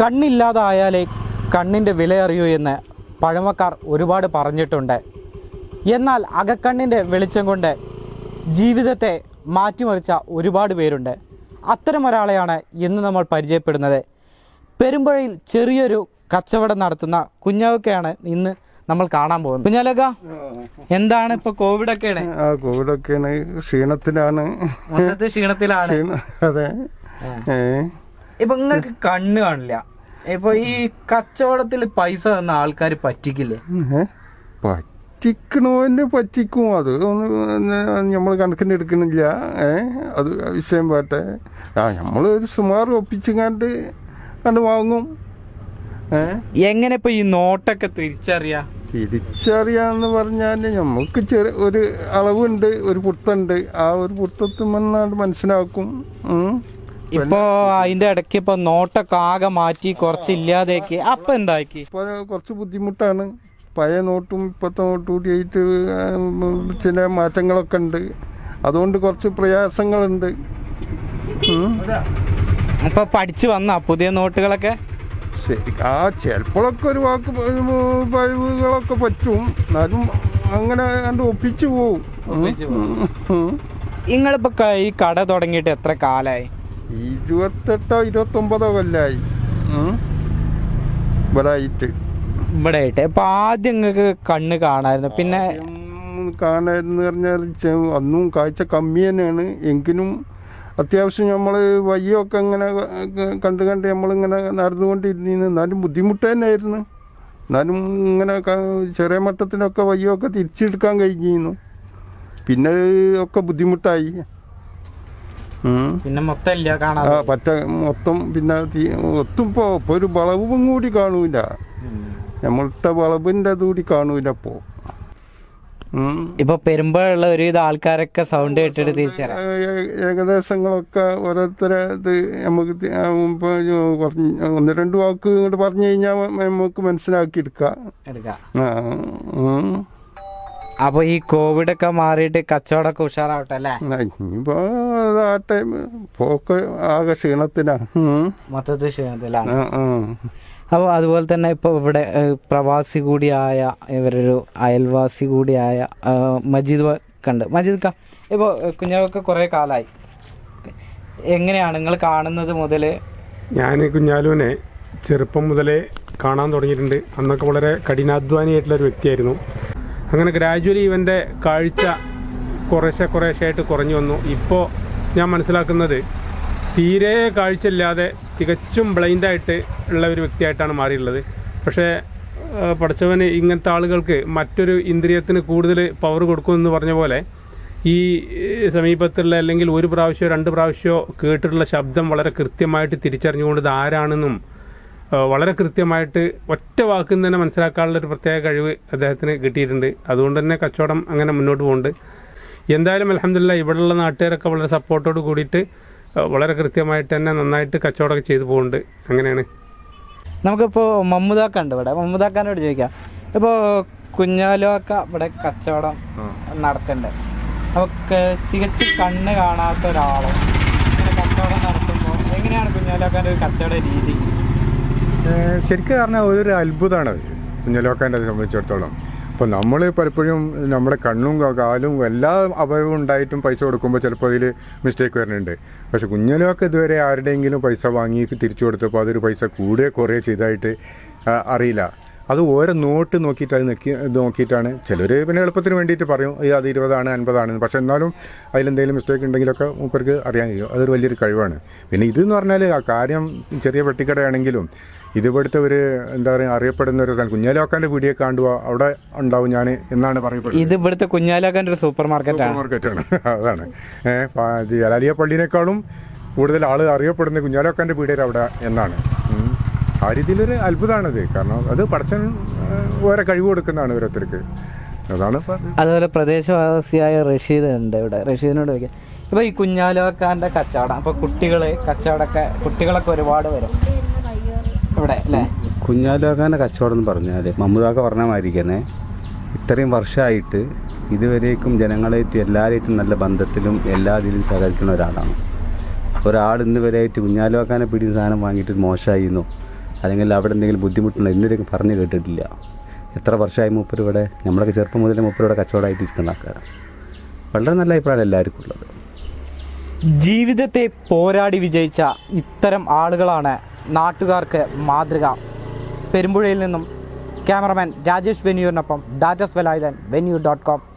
കണ്ണില്ലാതായാലേ കണ്ണിന്റെ വില അറിയൂ എന്ന് പഴമക്കാർ ഒരുപാട് പറഞ്ഞിട്ടുണ്ട്. എന്നാൽ അകക്കണ്ണിന്റെ വെളിച്ചം കൊണ്ട് ജീവിതത്തെ മാറ്റിമറിച്ച ഒരുപാട് പേരുണ്ട്. അത്തരം ഒരാളെയാണ് ഇന്ന് നമ്മൾ പരിചയപ്പെടുന്നത്. പെരുമ്പഴയിൽ ചെറിയൊരു കച്ചവടം നടത്തുന്ന കുഞ്ഞാവൊക്കെയാണ് ഇന്ന് നമ്മൾ കാണാൻ പോകുന്നത്. കുഞ്ഞാലക്ക എന്താണ് ഇപ്പൊ കോവിഡ് ഒക്കെയാണ് കോവിഡൊക്കെയാണ് ക്ഷീണത്തിലാണ്. മൊത്തത്തിൽ ക്ഷീണത്തിലാണ്. ക്ഷീണ അതെ. ഇപ്പൊ നിങ്ങൾക്ക് കണ്ണ് കാണില്ല. ഇപ്പൊ ഈ കച്ചവടത്തിൽ പൈസ തന്ന ആൾക്കാർ പറ്റിക്കില്ലേ? പറ്റിക്കണോന്നെ പറ്റിക്കും. അത് നമ്മൾ കണക്കിന് എടുക്കണില്ല. ഏ? അത് വിഷയം പാട്ടെ ആ നമ്മൾ ഒരു സുമാർ ഒപ്പിച്ചങ്ങാണ്ട് കണ്ട് വാങ്ങും. എങ്ങനെ ഇപ്പൊ ഈ നോട്ടൊക്കെ തിരിച്ചറിയാ? തിരിച്ചറിയാന്ന് പറഞ്ഞാൽ നമുക്ക് ചെറിയ ഒരു അളവുണ്ട് ഒരു പുട്ടുണ്ട് ആ ഒരു പുത്തത്തുമെന്നാണ് മനസ്സിലാക്കും. ഇപ്പൊ അതിന്റെ ഇടയ്ക്ക് ഇപ്പൊ നോട്ടൊക്കെ ആകെ മാറ്റി കുറച്ച് അപ്പൊ എന്താക്കി? ഇപ്പൊ കുറച്ച് ബുദ്ധിമുട്ടാണ്. പഴയ നോട്ടും ഇപ്പോഴത്തെ നോട്ടും കൂടിയായിട്ട് ചില മാറ്റങ്ങളൊക്കെ ഉണ്ട്. അതുകൊണ്ട് കുറച്ച് പ്രയാസങ്ങളുണ്ട്. അപ്പൊ പഠിച്ചു വന്ന പുതിയ നോട്ടുകളൊക്കെ? ശരി. ആ ചിലപ്പോഴൊക്കെ ഒരു വാക്ക് പഴിവുകളൊക്കെ പറ്റും. എന്നാലും അങ്ങനെ കണ്ട് ഒപ്പിച്ചു പോവും. നിങ്ങളിപ്പോ ഈ കട തുടങ്ങിയിട്ട് എത്ര കാലായി? ഇരുപത്തെട്ടോ ഇരുപത്തൊമ്പതോ കൊല്ലായി. ഇവിടെ ആയിട്ട് ഇവിടെ ആയിട്ട് ഇപ്പൊ ആദ്യം നിങ്ങൾക്ക് കണ്ണ് കാണായിരുന്നു. പിന്നെ കാണാന്ന് പറഞ്ഞാൽ അന്നും കാഴ്ച കമ്മി തന്നെയാണ് എങ്കിലും അത്യാവശ്യം നമ്മൾ വയ്യൊക്കെ ഇങ്ങനെ കണ്ട് കണ്ട് നമ്മളിങ്ങനെ നടന്നുകൊണ്ടിരുന്നു എന്നാലും ബുദ്ധിമുട്ട് തന്നെയായിരുന്നു. എന്നാലും ഇങ്ങനെ ചെറിയ മട്ടത്തിനൊക്കെ വയ്യൊക്കെ തിരിച്ചെടുക്കാൻ കഴിഞ്ഞിരുന്നു പിന്നെ ഒക്കെ ബുദ്ധിമുട്ടായി. പിന്നെ മൊത്തം ഇല്ല കാണാതെ. പറ്റ മൊത്തം പിന്നെ ഒത്തും ഇപ്പോൾ ഒരു വളവും കൂടി കാണൂല. നമ്മളുടെ വളവിന്റെ കൂടി കാണൂല ഇപ്പോ. ഇപ്പൊ പെരുമ്പോഴുള്ള ഒരുവിധ ആൾക്കാരൊക്കെ സൗണ്ട് കേട്ടിട്ട് തിരിച്ചറിയാം ഏകദേശങ്ങളൊക്കെ ഓരോരുത്തരെ ഇത് നമുക്ക് ഇപ്പൊ ഒന്ന് രണ്ട് വാക്ക് ഇങ്ങോട്ട് പറഞ്ഞു കഴിഞ്ഞാൽ നമുക്ക് മനസ്സിലാക്കി എടുക്കാം. എടുക്കാം. അപ്പൊ ഈ കോവിഡ് ഒക്കെ മാറിയിട്ട് കച്ചവടമൊക്കെ ഉഷാറാവട്ടെ അല്ലേ? ആ, ഇനിയിപ്പോ അതാട്ടെ പോക്ക് ആകെ ക്ഷീണത്തിനാ. മൊത്തത്തിൽ ക്ഷീണത്തിലാണ്. അപ്പോൾ അതുപോലെ തന്നെ ഇപ്പോൾ ഇവിടെ പ്രവാസി കൂടിയായ ഇവരൊരു അയൽവാസി കൂടിയായ മജീദ് കണ്ട്. മജീദ് ക ഇപ്പോൾ കുഞ്ഞാവൊക്കെ കുറേ കാലായി. എങ്ങനെയാണ് നിങ്ങൾ കാണുന്നത് മുതൽ ഞാൻ കുഞ്ഞാലുവിനെ ചെറുപ്പം മുതലേ കാണാൻ തുടങ്ങിയിട്ടുണ്ട്. അന്നൊക്കെ വളരെ കഠിനാധ്വാനിയായിട്ടുള്ള ഒരു വ്യക്തിയായിരുന്നു. അങ്ങനെ ഗ്രാജുവലി ഇവന്റെ കാഴ്ച കുറേശ്ശെ കുറേശ്ശായിട്ട് കുറഞ്ഞു വന്നു. ഇപ്പോൾ ഞാൻ മനസ്സിലാക്കുന്നത് തീരെ കാഴ്ചയില്ലാതെ തികച്ചും ബ്ലൈൻഡായിട്ട് ഉള്ള ഒരു വ്യക്തിയായിട്ടാണ് മാറിയിട്ടുള്ളത്. പക്ഷേ പഠിച്ചവന് ഇങ്ങനത്തെ ആളുകൾക്ക് മറ്റൊരു ഇന്ദ്രിയത്തിന് കൂടുതൽ പവർ കൊടുക്കുമെന്ന് പറഞ്ഞ പോലെ ഈ സമീപത്തുള്ള അല്ലെങ്കിൽ ഒരു പ്രാവശ്യമോ രണ്ട് പ്രാവശ്യമോ കേട്ടിട്ടുള്ള ശബ്ദം വളരെ കൃത്യമായിട്ട് തിരിച്ചറിഞ്ഞുകൊണ്ട് ഇത് ആരാണെന്നും വളരെ കൃത്യമായിട്ട് ഒറ്റ വാക്കിൽ നിന്ന് തന്നെ മനസ്സിലാക്കാനുള്ള ഒരു പ്രത്യേക കഴിവ് അദ്ദേഹത്തിന് കിട്ടിയിട്ടുണ്ട്. അതുകൊണ്ട് തന്നെ കച്ചവടം അങ്ങനെ മുന്നോട്ട് പോകുന്നുണ്ട് എന്തായാലും അലഹമില്ല ഇവിടെയുള്ള നാട്ടുകാരൊക്കെ വളരെ സപ്പോർട്ടോട് കൂടിയിട്ട് വളരെ കൃത്യമായിട്ട് തന്നെ നന്നായിട്ട് കച്ചവടമൊക്കെ ചെയ്തു പോകുന്നുണ്ട് അങ്ങനെയാണ്. നമുക്കിപ്പോൾ മമ്മുദാക്ക ഉണ്ട് ഇവിടെ. മമ്മുദാക്കാനോട് ചോദിക്കാം. ഇപ്പോൾ കുഞ്ഞാലോക്ക ഇവിടെ കച്ചവടം നടത്തുന്നുണ്ട് നമുക്ക് തികച്ച് കണ്ണ് കാണാത്ത ഒരാൾ ഇങ്ങനെ കച്ചവടം നടത്തുമ്പോൾ എങ്ങനെയാണ് കുഞ്ഞാലോക്കാന്റെ ഒരു കച്ചവട രീതി? ശരിക്കും പറഞ്ഞാൽ ഒരു അത്ഭുതമാണ് കുഞ്ഞലോക്കാന്റെ സംബന്ധിച്ചിടത്തോളം. അപ്പോൾ നമ്മൾ പലപ്പോഴും നമ്മുടെ കണ്ണും കാലും എല്ലാ അവയവം ഉണ്ടായിട്ടും പൈസ കൊടുക്കുമ്പോൾ ചിലപ്പോൾ അതിൽ മിസ്റ്റേക്ക് വരുന്നുണ്ട്. പക്ഷെ കുഞ്ഞലോക്ക ഇതുവരെ ആരുടെയെങ്കിലും പൈസ വാങ്ങി തിരിച്ചു കൊടുത്തപ്പോൾ അതൊരു പൈസ കൂടുകയോ കുറയോ ചെയ്തതായിട്ട് ആ, അറിയില്ല. അത് ഓരോ നോട്ട് നോക്കിയിട്ട് അത് നോക്കി നോക്കിയിട്ടാണ്. ചിലർ പിന്നെ എളുപ്പത്തിന് വേണ്ടിയിട്ട് പറയും "ഇത് അത് ഇരുപതാണ് അൻപതാണ്. പക്ഷെ എന്നാലും അതിലെന്തെങ്കിലും മിസ്റ്റേക്ക് ഉണ്ടെങ്കിലൊക്കെ മൂപ്പർക്ക് അറിയാൻ കഴിയും. അതൊരു വലിയൊരു കഴിവാണ്. പിന്നെ ഇതെന്ന് പറഞ്ഞാൽ ആ കാര്യം ചെറിയ പെട്ടിക്കടയാണെങ്കിലും ഇതുപോലത്തെ ഒരു എന്താ പറയുക അറിയപ്പെടുന്ന ഒരു സ്ഥലം. കുഞ്ഞാലോക്കാന്റെ വീഡിയോ കാണുക അവിടെ ഉണ്ടാവും ഞാൻ എന്നാണ് പറയപ്പെടുന്നത്. ഇത് ഇവിടുത്തെ കുഞ്ഞാലോക്കാന്റെ ഒരു സൂപ്പർ മാർക്കറ്റാണ്. മാർക്കറ്റാണ് അതാണ്. ജലാലിയ പള്ളിനേക്കാളും കൂടുതൽ ആൾ അറിയപ്പെടുന്ന കുഞ്ഞാലോക്കാന്റെ പീടിയ അവിടെ എന്നാണ്. ആ രീതിയിലൊരു അത്ഭുതമാണത് കാരണം അത് പടച്ചൻ വേറെ കഴിവ് കൊടുക്കുന്നതാണ് ഓരോരുത്തർക്ക്. അതാണ് അതുപോലെ പ്രദേശവാസിയായ റഷീദ് ഉണ്ട് ഇവിടെ. റഷീദിനോട് ചോദിക്കാം. ഇപ്പൊ ഈ കുഞ്ഞാലോക്കാന്റെ കച്ചവടം അപ്പൊ കുട്ടികൾ കച്ചവടമൊക്കെ കുട്ടികളൊക്കെ ഒരുപാട് വരും. ഇവിടെ അല്ലേ? കുഞ്ഞാലോക്കാന്റെ കച്ചവടം എന്ന് പറഞ്ഞാൽ മമ്മൂദാക്ക പറഞ്ഞ മാതിരിക്കന്നെ ഇത്രയും വർഷമായിട്ട് ഇതുവരേക്കും ജനങ്ങളായിട്ട് എല്ലാവരായിട്ടും നല്ല ബന്ധത്തിലും എല്ലാ ഇതിലും സഹകരിക്കുന്ന ഒരാളാണ്. ഒരാൾ ഇന്ന് വരെയായിട്ട് കുഞ്ഞാലോക്കാനെ പിടി സാധനം വാങ്ങിയിട്ട് മോശമായിരുന്നു അല്ലെങ്കിൽ അവിടെ എന്തെങ്കിലും ബുദ്ധിമുട്ടുണ്ടോ? ഇന്നുവരെയും പറഞ്ഞു കേട്ടിട്ടില്ല. എത്ര വർഷമായി മൂപ്പരിവിടെ നമ്മളൊക്കെ ചെറുപ്പം മുതലേ മൂപ്പരിവിടെ കച്ചവടമായിട്ട് ഇരിക്കുന്ന ആൾക്കാരാണ്. വളരെ നല്ല അഭിപ്രായമാണ് എല്ലാവർക്കും ഉള്ളത്. ജീവിതത്തെ പോരാടി വിജയിച്ച ഇത്തരം ആളുകളാണ് നാട്ടുകാർക്ക് മാതൃക. പെരുമ്പുഴയിൽ നിന്നും ക്യാമറമാൻ രാജേഷ് വെന്യൂറിനൊപ്പം ഡാറ്റസ് വെലായുധൻ വെന്യൂ ഡോട്ട് കോം.